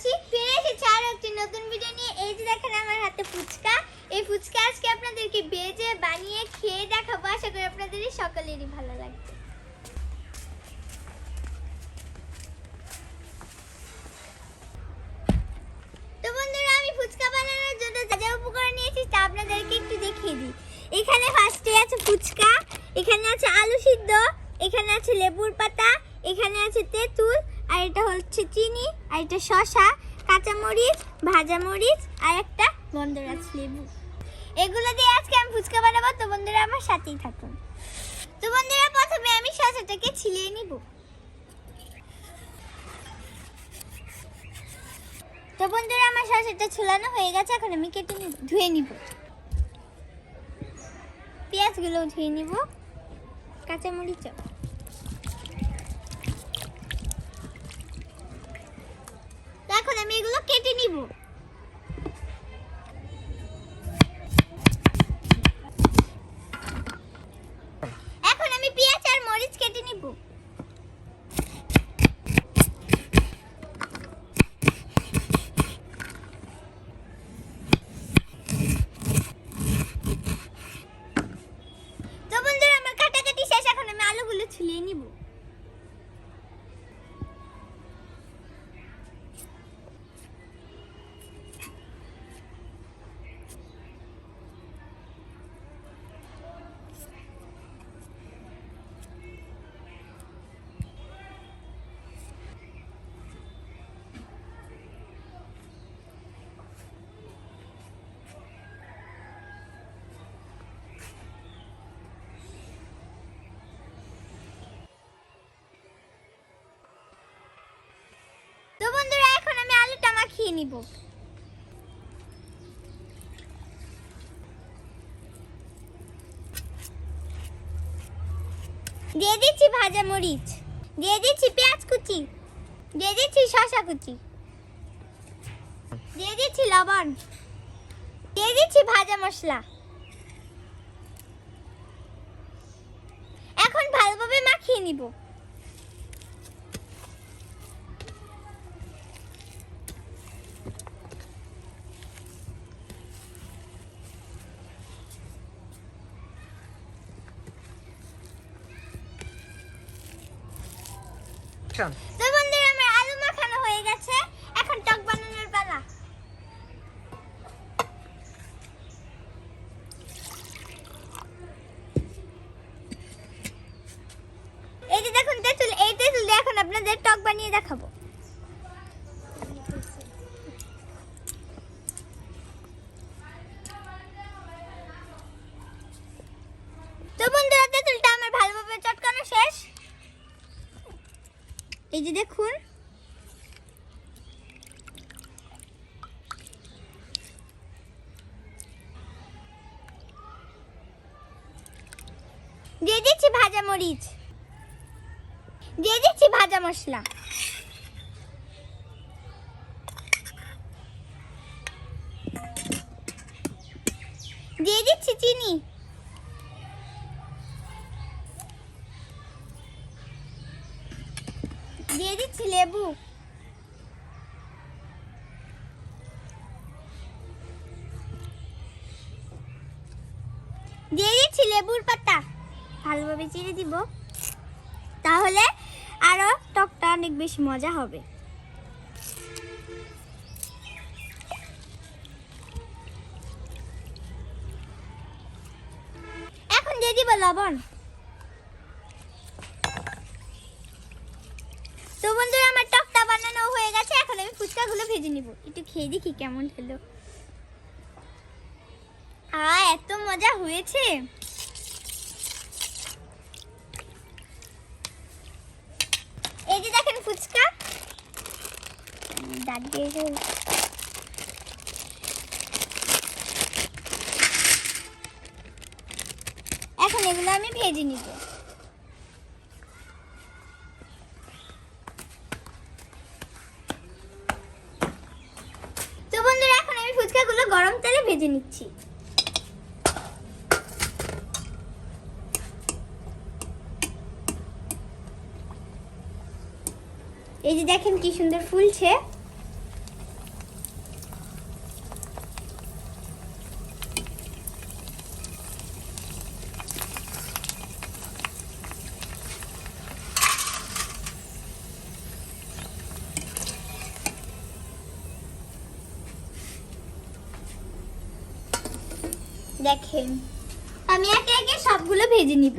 আছি ফিরে এসেছি আরও একটি নতুন ভিডিও নিয়ে। এই যে দেখেন আমার হাতে ফুচকা। এই ফুচকা আজকে আপনাদেরকে বেজে বানিয়ে খেয়ে দেখাবো। আশা করি আপনাদেরই সকলেরই ভালো লাগবে। এখানে আছে আলু সিদ্ধ, এখানে আছে লেবুর পাতা, এখানে আছে তেঁতুল আর এটা হচ্ছে চিনি, আর এটা শসা, কাঁচামরিচ ভাজা মরিচ আর একটা গন্ধরাজ লেবু। এগুলো দিয়ে আজকে আমি ফুচকা বানাবো, তো বন্ধুরা আমার সাথেই থাকুন। তো বন্ধুরা, প্রথমে আমি শশাটাকে ছিলিয়ে নিব। তো বন্ধুরা, আমার শশাটা ছোলানো হয়ে গেছে, এখন আমি কেটে ধুয়ে নিব। পেঁয়াজগুলো ধুয়ে নিব কাঁচামরিচ এখন আমি এগুলো কেটে নিব। মাখিয়ে নিব। দিয়ে দিচ্ছি ভাজা মরিচ। দিয়ে দিচ্ছি পেঁয়াজ কুচি। দিয়ে দিচ্ছি শসা কুচি। দিয়ে দিচ্ছি লবণ। দিয়ে দিচ্ছি ভাজা মশলা। এখন ভালোভাবে মাখিয়ে নিব। শোন তো বন্ধুরা, আমার আলু মাখানো গেছে। এখন টক বানানোর এই যে দেখুন তেঁতুল, এই তেঁতুল দিয়ে এখন আপনাদের টক বানিয়ে দেখাবো তো বন্ধুরা তেঁতুলটা আমার ভালোভাবে চটকানো শেষ এই যে দেখুন। দিয়ে দিচ্ছি ভাজা মরিচ। দিয়ে দিচ্ছি ভাজা মশলা। দিয়ে দিচ্ছি চিনি দিয়ে দিচ্ছি লেবু দিয়ে দিচ্ছি লেবুর পাতা। ভালোভাবে চিড়ে দিব। তাহলে আরও টকটা অনেক বেশি মজা হবে। এখন দিয়ে দিব লবণ। তো বন্ধুরা, আমার টকটা বানানো হয়ে গেছে। এখন আমি ফুচকাগুলো ভেজে নিব। একটু খেয়ে দেখি কেমন হলো। আ এত মজা হয়েছে। ফুচকা? এখন এগুলো আমি ভেজে নিব। তো বন্ধুরা, এখন আমি ফুচকাগুলো গরম তেলে ভেজে নিচ্ছি। এই যে দেখেন কি সুন্দর ফুলছে। দেখেন আমি একে একে সবগুলো ভেজে নিব।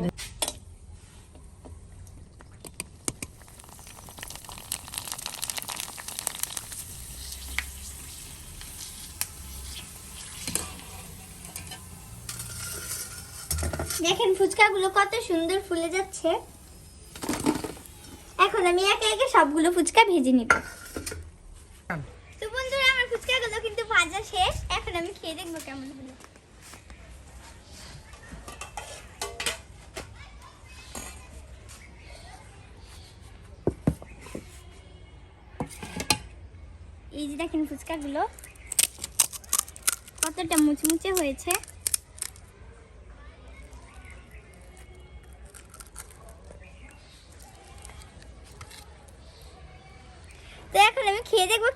দেখেন ফুচকাগুলো কত সুন্দর ফুলে যাচ্ছে। এখন আমি একে একে সবগুলো ফুচকা ভেজে নিব। তো বন্ধুরা, আমার ফুচকাগুলো কিন্তু ভাজা শেষ। এখন আমি খেয়ে দেখব কেমন হলো। এই যে দেখেন ফুচকাগুলো। কতটা মুচমুচে হয়েছে।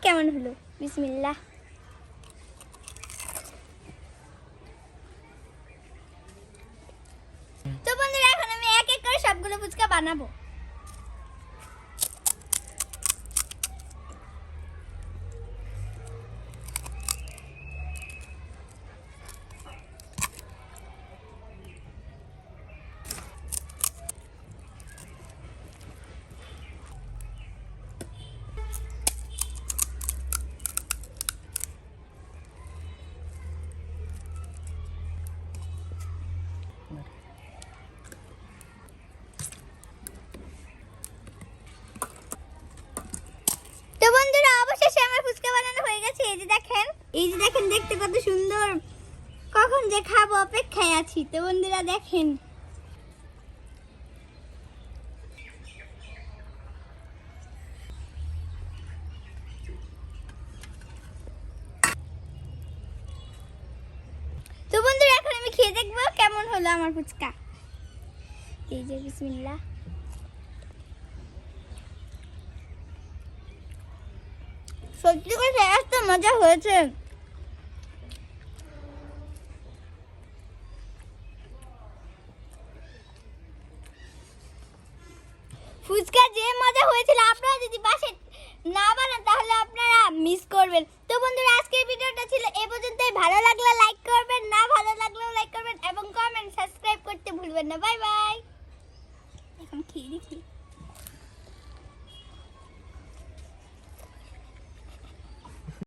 কেমন হলো? বিসমিল্লাহ তো বন্ধুরা এখন আমি এক এক করে সবগুলো ফুচকা বানাবো তো বন্ধুরা অবশেষে আমার ফুচকা বানানো হয়ে গেছে এই যে দেখেন এই যে দেখেন, দেখতে কত সুন্দর। কখন যে খাব, অপেক্ষায় আছি। তো বন্ধুরা, দেখেন। তো বন্ধুরা, এখন আমি খেয়ে দেখব কেমন হলো আমার ফুচকা। এই যে, বিসমিল্লাহ। সত্যি করে এত মজা হয়েছে ফুচকা যে মজা হয়েছিল আপনারা যদি বাসে না বানান তাহলে আপনারা মিস করবেন। তো বন্ধুরা